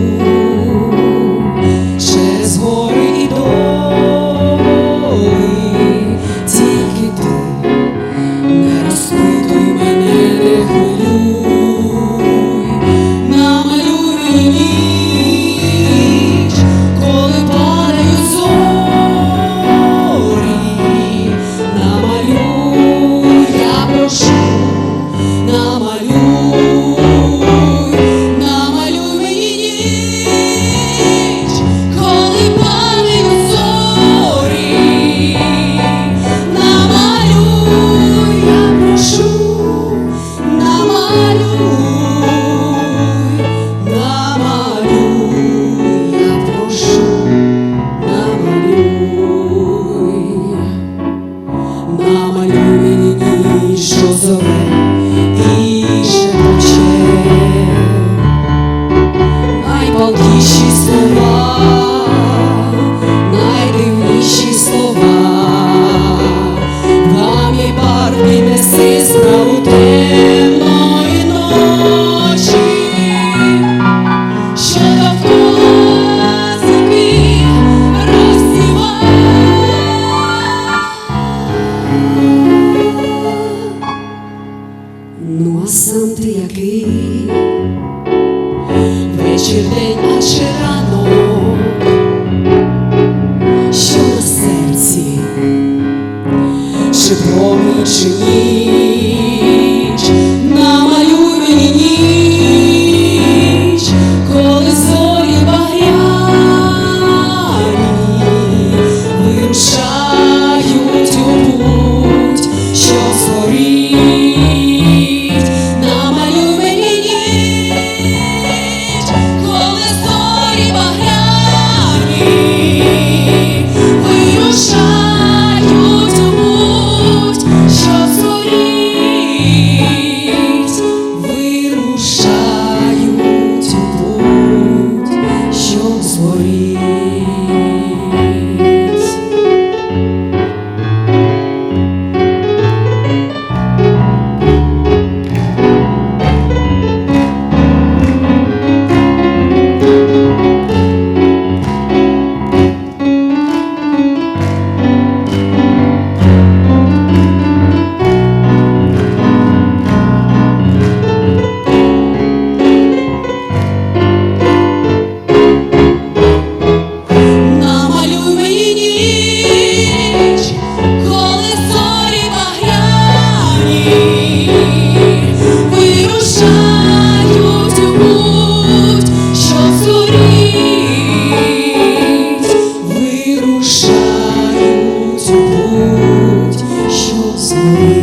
you. який вечір день, а ще ранок, що на серці, чи промінь, чи ні. see. Ooh.